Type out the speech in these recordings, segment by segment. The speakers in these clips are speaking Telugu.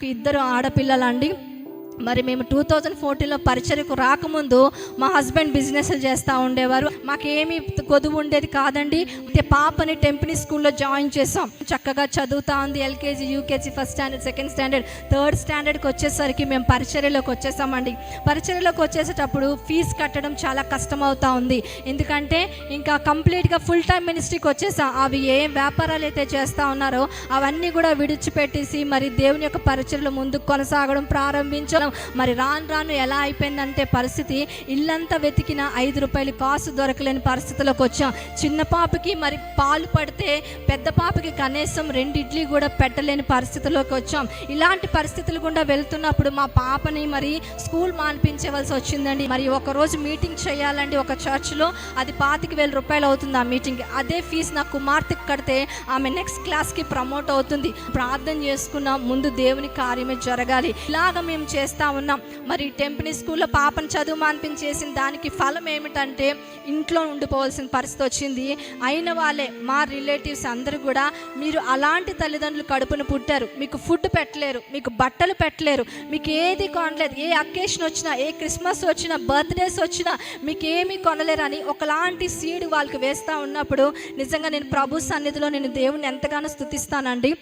నాకు ఇద్దరు ఆడపిల్లలండి. మరి మేము టూ థౌజండ్ ఫోర్టీన్లో పరిచర్యకు రాకముందు మా హస్బెండ్ బిజినెస్లు చేస్తూ ఉండేవారు. మాకేమీ కొదువు ఉండేది కాదండి. అంటే పాపని టెంపినీ స్కూల్లో జాయిన్ చేసాం చక్కగా చదువుతా ఉంది. LKG UKG first standard second standard third స్టాండర్డ్కి వచ్చేసరికి మేము పరిచర్యలోకి వచ్చేసామండి. పరిచర్యలోకి వచ్చేసేటప్పుడు ఫీజు కట్టడం చాలా కష్టం అవుతా ఉంది. ఎందుకంటే ఇంకా కంప్లీట్గా ఫుల్ టైం మినిస్ట్రీకి వచ్చేసాం. అవి ఏ వ్యాపారాలు అయితే చేస్తూ ఉన్నారో అవన్నీ కూడా విడిచిపెట్టేసి మరి దేవుని యొక్క పరిచయలు ముందుకు కొనసాగడం ప్రారంభించడం మరి రాను రాను ఎలా అయిపోయిందంటే పరిస్థితి. ఇల్లంతా వెతికిన ఐదు రూపాయలు కాసు దొరకలేని పరిస్థితిలోకి వచ్చాం. చిన్న పాపకి మరి పాలు పడితే పెద్ద పాపకి కనీసం రెండు ఇడ్లీ కూడా పెట్టలేని పరిస్థితిలోకి వచ్చాం. ఇలాంటి పరిస్థితులు గుండా వెళ్తున్నప్పుడు మా పాపని మరి స్కూల్ మానిపించవలసి వచ్చిందండి. మరి ఒకరోజు మీటింగ్ చేయాలండి ఒక చర్చ్లో. అది పాతిక వేల రూపాయలు అవుతుంది ఆ మీటింగ్ అదే ఫీజు నా కుమార్తెకి కడితే ఆమె నెక్స్ట్ క్లాస్కి ప్రమోట్ అవుతుంది. ప్రార్థన చేసుకున్న. ముందు దేవుని కార్యమే జరగాలి. ఇలాగ మేము చేస్తాం ఉన్నాం. మరి టెంపినీ స్కూల్లో పాపను చదువు మాన్పించేసిన దానికి ఫలం ఏమిటంటే ఇంట్లో ఉండిపోవాల్సిన పరిస్థితి వచ్చింది. అయిన వాళ్ళే మా రిలేటివ్స్ అందరూ కూడా మీరు అలాంటి తల్లిదండ్రులు కడుపును పుట్టారు. మీకు ఫుడ్ పెట్టలేరు మీకు బట్టలు పెట్టలేరు మీకు ఏది కొనలేదు. ఏ అకేషన్ వచ్చినా ఏ క్రిస్మస్ వచ్చినా బర్త్డేస్ వచ్చినా మీకు ఏమీ కొనలేరు అని ఒకలాంటి సీడ్ వాళ్ళకి వేస్తూ ఉన్నప్పుడు నిజంగా నేను ప్రభు సన్నిధిలో నేను దేవుని ఎంతగానో స్థుతిస్తానండి.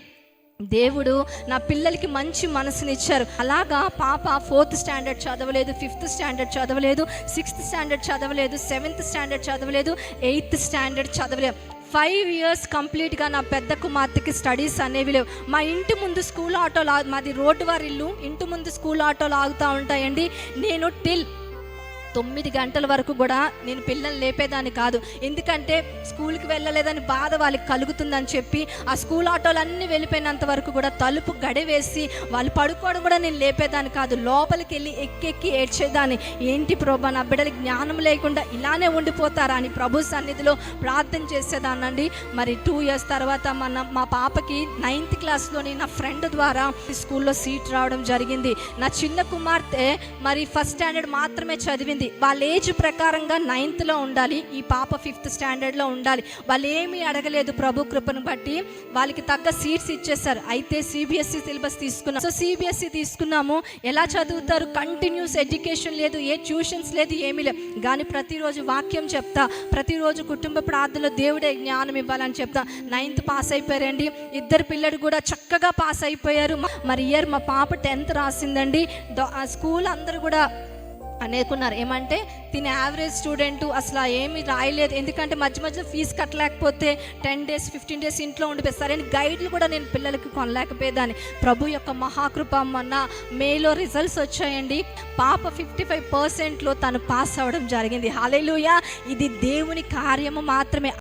దేవుడు నా పిల్లలకి మంచి మనసునిచ్చారు. అలాగా పాప ఫోర్త్ స్టాండర్డ్ చదవలేదు ఫిఫ్త్ స్టాండర్డ్ చదవలేదు సిక్స్త్ స్టాండర్డ్ చదవలేదు సెవెంత్ స్టాండర్డ్ చదవలేదు ఎయిత్ స్టాండర్డ్ చదవలేదు. ఫైవ్ ఇయర్స్ కంప్లీట్గా నా పెద్ద కుమార్తెకి స్టడీస్ అనేవి లేవు. మా ఇంటి ముందు స్కూల్ ఆటోలు మాది రోడ్డు వారి ఇల్లు. ఇంటి ముందు స్కూల్ ఆటోలు ఆగుతూ ఉంటాయండి. నేను టిల్ తొమ్మిది గంటల వరకు కూడా నేను పిల్లల్ని లేపేదాన్ని కాదు. ఎందుకంటే స్కూల్కి వెళ్ళలేదని బాధ వాళ్ళకి కలుగుతుందని చెప్పి ఆ స్కూల్ ఆటోలు అన్నీ వెళ్ళిపోయినంత వరకు కూడా తలుపు గడివేసి వాళ్ళు పడుకోవడం కూడా నేను లేపేదాన్ని కాదు. లోపలికి వెళ్ళి ఎక్కెక్కి ఏడ్చేదాన్ని. ఏంటి ప్రభా నా బిడ్డలు జ్ఞానం లేకుండా ఇలానే ఉండిపోతారా అని ప్రభు సన్నిధిలో ప్రార్థన చేసేదానండి మరి టూ ఇయర్స్ తర్వాత మన మా పాపకి నైన్త్ క్లాస్లోని నా ఫ్రెండ్ ద్వారా స్కూల్లో సీట్ రావడం జరిగింది. నా చిన్న కుమార్తె మరి ఫస్ట్ స్టాండర్డ్ మాత్రమే చదివింది. వాళ్ళ ఏజ్ ప్రకారంగా నైన్త్లో ఉండాలి. ఈ పాప ఫిఫ్త్ స్టాండర్డ్లో ఉండాలి. వాళ్ళు ఏమీ అడగలేదు ప్రభు కృపను బట్టి. వాళ్ళకి తగ్గ సీట్స్ ఇచ్చేసారు అయితే సిబిఎస్ఈ సిలబస్ తీసుకున్నాం. సో సిబిఎస్ఈ తీసుకున్నాము. ఎలా చదువుతారు? కంటిన్యూస్ ఎడ్యుకేషన్ లేదు. ఏ ట్యూషన్స్ లేదు ఏమీ లేదు కానీ ప్రతిరోజు వాక్యం చెప్తా. ప్రతిరోజు కుటుంబ ప్రార్థనలో దేవుడే జ్ఞానం ఇవ్వాలని చెప్తా. నైన్త్ పాస్ అయిపోయారండి. ఇద్దరు పిల్లలు కూడా చక్కగా పాస్ అయిపోయారు. మరి ఇయర్ మా పాప టెన్త్ రాసిందండి. స్కూల్ అందరూ కూడా అనేకున్నారు. ఏమంటే తిని యావరేజ్ స్టూడెంట్ అసలు ఏమి రాయలేదు. ఎందుకంటే మధ్య మధ్యలో ఫీజు కట్టలేకపోతే టెన్ డేస్ ఫిఫ్టీన్ డేస్ ఇంట్లో ఉండిపోయి సరైన గైడ్లు కూడా నేను పిల్లలకి కొనలేకపోయేదాన్ని. ప్రభు యొక్క మహాకృప మొన్న మేలో రిజల్ట్స్ వచ్చాయండి. పాప ఫిఫ్టీ ఫైవ్ పర్సెంట్లో తను పాస్ అవ్వడం జరిగింది. హాలేలుయా ఇది దేవుని కార్యము మాత్రమే.